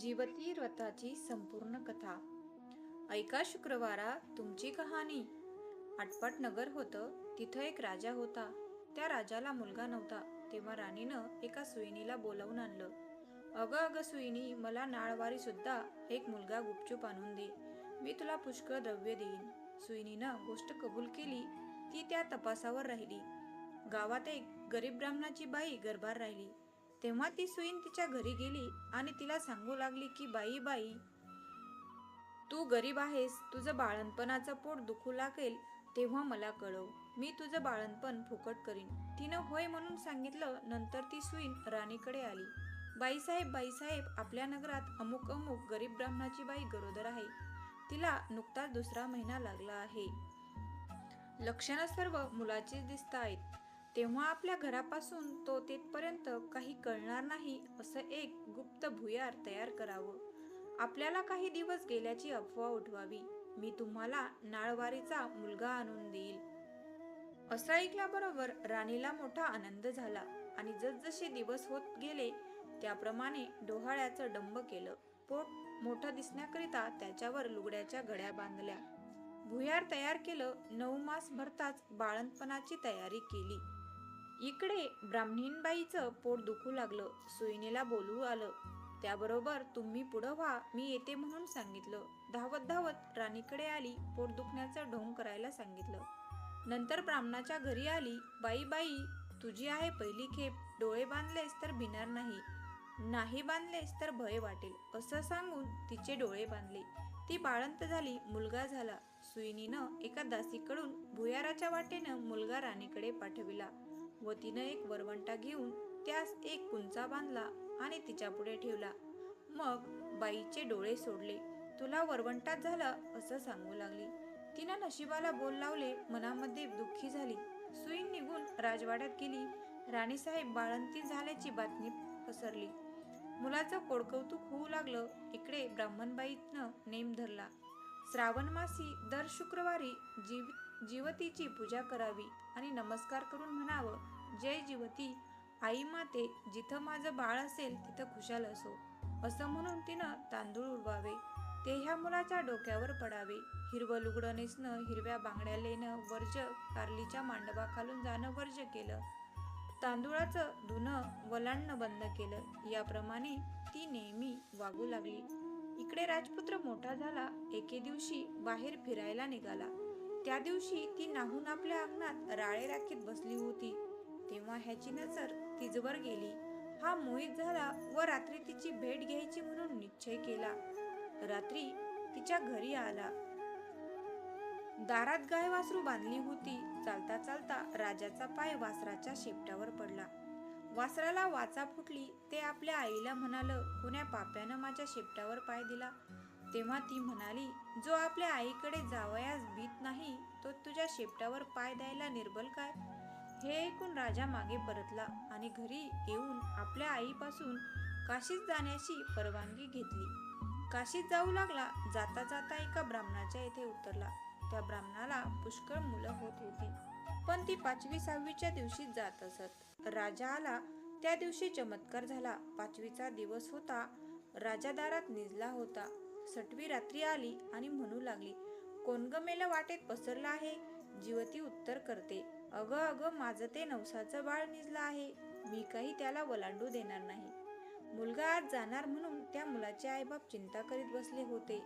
जीवती व्रताची संपूर्ण कथा. ऐका शुक्रवारा तुमची कहाणी. आटपाट नगर होतं तिथं एक राजा होता. त्या राजाला मुलगा नव्हता तेव्हा राणीनं एका सुईणीला बोलावून आणलं. अगं अगं सुईणी मला नाळवारी सुद्धा एक मुलगा गुपचूप आणून दे. मी तुला पुष्कळ द्रव्य देईन. सुईणीनं गोष्ट कबूल केली. ती त्या तपासावर राहिली. गावात एक गरीब ब्राह्मणाची बाई गरभार राहिली. तेव्हा ती सुईन तिच्या घरी गेली आणि तिला सांगू लागली की बाई बाई तू गरीब आहेस तुझं बाळणपणाचं पोट दुखू लागेल तेव्हा मला कळव. मी तुझं बाळणपण फुकट करीन. तिनं होय म्हणून सांगितलं नंतर ती सुईन राणीकडे आली. बाईसाहेब बाईसाहेब आपल्या नगरात अमुक अमुक गरीब ब्राह्मणाची बाई गरोदर आहे. तिला नुकताच दुसरा महिना लागला आहे. लक्षणं सर्व मुलाचीच दिसत आहेत तेव्हा आपल्या घरापासून तो तिथपर्यंत काही कळणार नाही असं एक गुप्त भुयार तयार करावं. आपल्याला काही दिवस गेल्याची अफवा उठवावी. मी तुम्हाला नाळवारीचा मुलगा आणून देईल. असं ऐकल्याबरोबर राणीला मोठा आनंद झाला आणि जसजसे दिवस होत गेले त्याप्रमाणे डोहाळ्याचं डंब केलं. पोट मोठं दिसण्याकरिता त्याच्यावर लुगड्याच्या घड्या बांधल्या. भुयार तयार केलं नऊ मास भरताच बाळंतपणाची तयारी केली. इकडे ब्राह्मणीनबाईचं पोट दुखू लागलं. सुईनेला बोलू आलं. त्याबरोबर तुम्ही पुढं व्हा मी येते म्हणून सांगितलं. धावत धावत राणीकडे आली पोट दुखण्याचं ढोंग करायला सांगितलं. नंतर ब्राह्मणाच्या घरी आली बाई बाई तुझी आहे पहिली खेप. डोळे बांधलेस तर भिणार नाही. नाही बांधलेस तर भय वाटेल. असं सांगून तिचे डोळे बांधले. ती बाळंत झाली मुलगा झाला. सुईनीनं एका दासीकडून भुयाराच्या वाटेनं मुलगा राणीकडे पाठविला. व तिनं एक वरवंटा घेऊन त्यास एक कुंचा बांधला आणि तिच्या पुढे ठेवला. मग बाईचे डोळे सोडले. तुला वरवंटात झालं असं सांगू लागली तिनं नशिबाला बोल लावले. मनामध्ये दुःखी झाली. सुई निघून राजवाड्यात गेली. राणीसाहेब बाळंती झाल्याची बातमी पसरली. मुलाचं कोडकौतुक होऊ लागलं. इकडे ब्राह्मणबाईनं नेम धरला. श्रावण मासी दर शुक्रवारी जीव जीवतीची पूजा करावी आणि नमस्कार करून म्हणावं जय जीवती. आई माते जिथं माझं बाळ असेल तिथं खुशाल असो. असं म्हणून तिनं तांदूळ उडवावे ते ह्या मुलाच्या डोक्यावर पडावे. हिरवं लुगडं नेसणं हिरव्या बांगड्या लेणं वर्ज कारलीच्या मांडवाखालून जाणं वर्ज केलं. तांदूळाचं धुणं वलांडणं बंद केलं. याप्रमाणे ती नेहमी वागू लागली. इकडे राजपुत्र मोठा झाला. एके दिवशी बाहेर फिरायला निघाला. त्या दिवशी ती नाहून आपल्या अंगणात राळे राखीत बसली होती. तेव्हा ह्याची नजर तिजवर गेली. हा मोहित झाला व रात्री तिची भेट घ्यायची म्हणून निश्चय केला. रात्री तिच्या घरी आला. दारात गाय वासरू बांधली होती. चालता चालता राजाचा पाय वासराच्या शेपटावर पडला. वासराला वाचा फुटली. ते आपल्या आईला म्हणालं कोण्या पाप्यानं माझ्या शेपटावर पाय दिला? तेव्हा ती म्हणाली जो आपल्या आईकडे जावयास भीत नाही तो तुझ्या शेपटावर पाय द्यायला निर्बल काय? हे ऐकून राजा मागे परतला आणि घरी येऊन आपल्या आईपासून काशीत जाण्याची परवानगी घेतली. काशीत जाऊ लागला जाता जाता एका ब्राह्मणाच्या येथे उतरला. त्या ब्राह्मणाला पुष्कळ मुलं होत होती पण ती पाचवी सहावीच्या दिवशी जात असत. राजा आला त्या दिवशी चमत्कार झाला. पाचवीचा दिवस होता राजा दारात निजला होता. सटवी रात्री आली आणि म्हणू लागली कोणगमेला वाटेत पसरला आहे? जीवती उत्तर करते. अगं अगं माझं ते नवसाचं बाळ निजलं आहे. मी काही त्याला वलांडू देणार नाही. मुलगा आज जाणार म्हणून त्या मुलाचे आईबाप चिंता करीत बसले होते.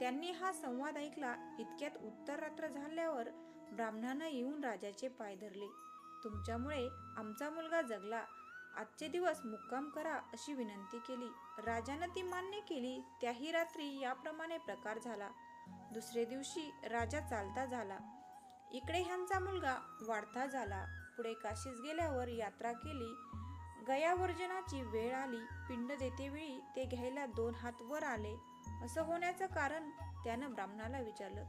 त्यांनी हा संवाद ऐकला इतक्यात उत्तर रात्र झाल्यावर ब्राह्मणानं येऊन राजाचे पाय धरले. तुमच्यामुळे आमचा मुलगा जगला. आजचे दिवस मुक्काम करा अशी विनंती केली. राजानं ती मान्य केली. त्याही रात्री याप्रमाणे प्रकार झाला. दुसरे दिवशी राजा चालता झाला. इकडे ह्यांचा मुलगा वाढता झाला. पुढे काशीस गेल्यावर यात्रा केली. गयावर्जनाची वेळ आली. पिंड देतेवेळी ते घ्यायला दोन हात वर आले. असं होण्याचं कारण त्यानं ब्राह्मणाला विचारलं.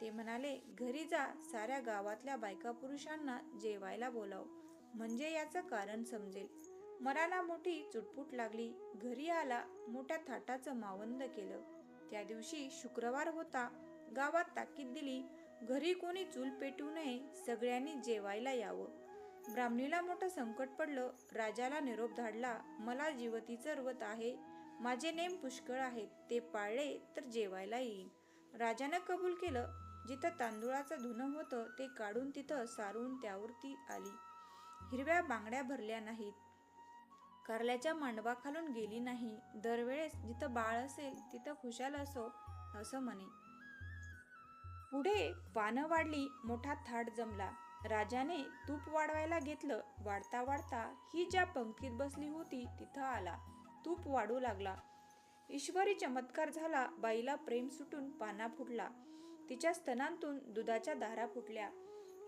ते म्हणाले घरी जा साऱ्या गावातल्या बायका पुरुषांना जेवायला बोलाव. म्हणजे याचं कारण समजेल. मराला मोठी चुटपुट लागली. घरी आला मोठ्या थाटाचं मावंद केलं. त्या दिवशी शुक्रवार होता. गावात ताकीद दिली. घरी कोणी चूल पेटू नये सगळ्यांनी जेवायला यावं. ब्राह्मणीला मोठं संकट पडलं राजाला निरोप धाडला मला जीवतीचं रवत आहे माझे नेम पुष्कळ आहेत ते पाळले तर जेवायला येईन. राजानं कबूल केलं जिथं तांदुळाचं धुणं होतं ते काढून तिथं सारून त्यावर ती आली. हिरव्या बांगड्या भरल्या नाहीत. कारल्याच्या मांडवाखालून गेली नाही. दरवेळेस जिथं बाळ असेल तिथं खुशाल असो असं म्हणे. पुढे पानं वाढली मोठा थाट जमला. राजाने तूप वाढवायला घेतलं वाढता वाढता ही ज्या पंक्तीत बसली होती तिथं आला. तूप वाढू लागला. ईश्वरी चमत्कार झाला बाईला प्रेम सुटून पाना फुटला. तिच्या स्तनांतून दुधाच्या धारा फुटल्या.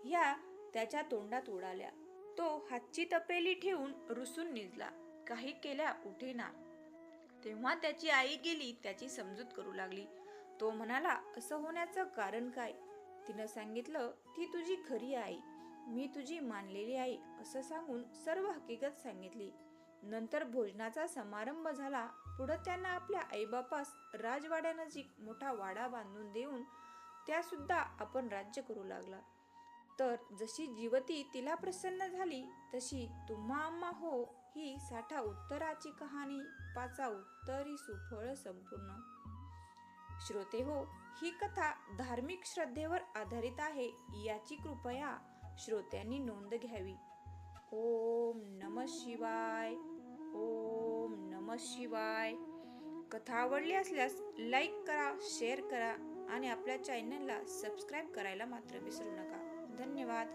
ह्या त्याच्या तोंडात उडाल्या. तो हातची तपेली ठेवून रुसून निजला काही केल्या उठेना. तेव्हा त्याची आई गेली त्याची समजूत करू लागली. तो म्हणाला असं होण्याचं कारण काय? तिनं सांगितलं ती तुझी खरी आई. मी तुझी मानलेली आई असं सांगून सर्व हकीकत सांगितली. नंतर भोजनाचा समारंभ झाला. पुढं त्यांना आपल्या आईबापास राजवाड्यानजीक मोठा वाडा बांधून देऊन त्यासुद्धा आपण राज्य करू लागला. तर जशी जीवती तिला प्रसन्न झाली तशी तुम्हा आम्हा हो ही साठा उत्तराची कहाणी पाचा उत्तरी सुफळ संपूर्ण. श्रोते हो ही कथा धार्मिक श्रद्धेवर आधारित आहे याची कृपया श्रोत्यांनी नोंद घ्यावी. ओम नम शिवाय ओम नम शिवाय. कथा आवडली असल्यास लाईक करा शेअर करा आणि आपल्या चॅनलला सबस्क्राईब करायला मात्र विसरू नका. धन्यवाद.